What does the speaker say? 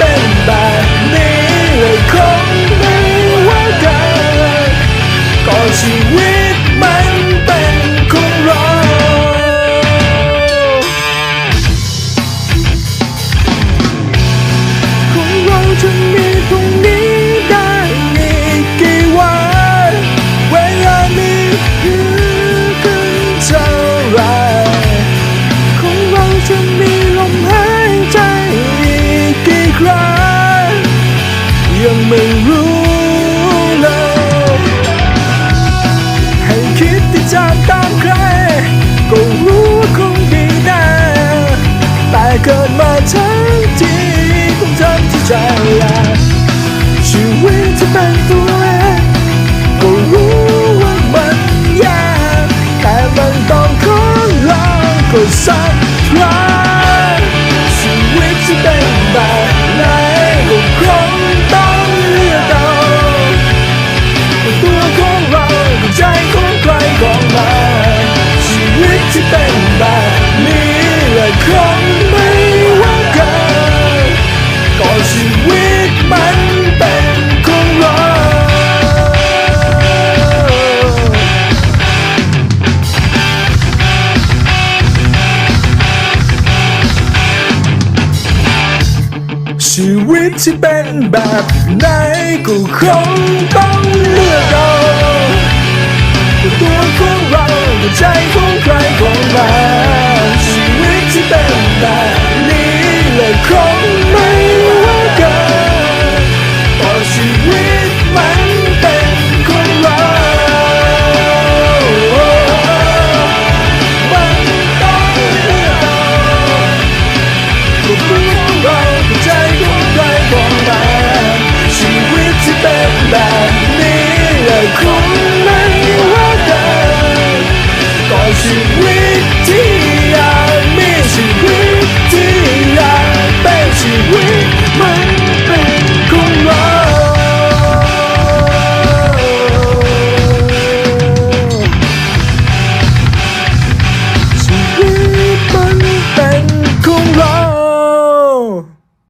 Ben. ไม่รู้เลย ให้คิดที่จะตามใคร ก็รู้คงดีแน่แต่เกิดมาทั้งทีคงทำที่ใจอยากชีวิตจะเป็นตัวเองก็รู้ว่ามันยากแต่มันต้องขอลองก็สักครั้ง ชีวิตมันเป็นของเราชีวิตที่เป็นแบบไหนก็คงต้องเลื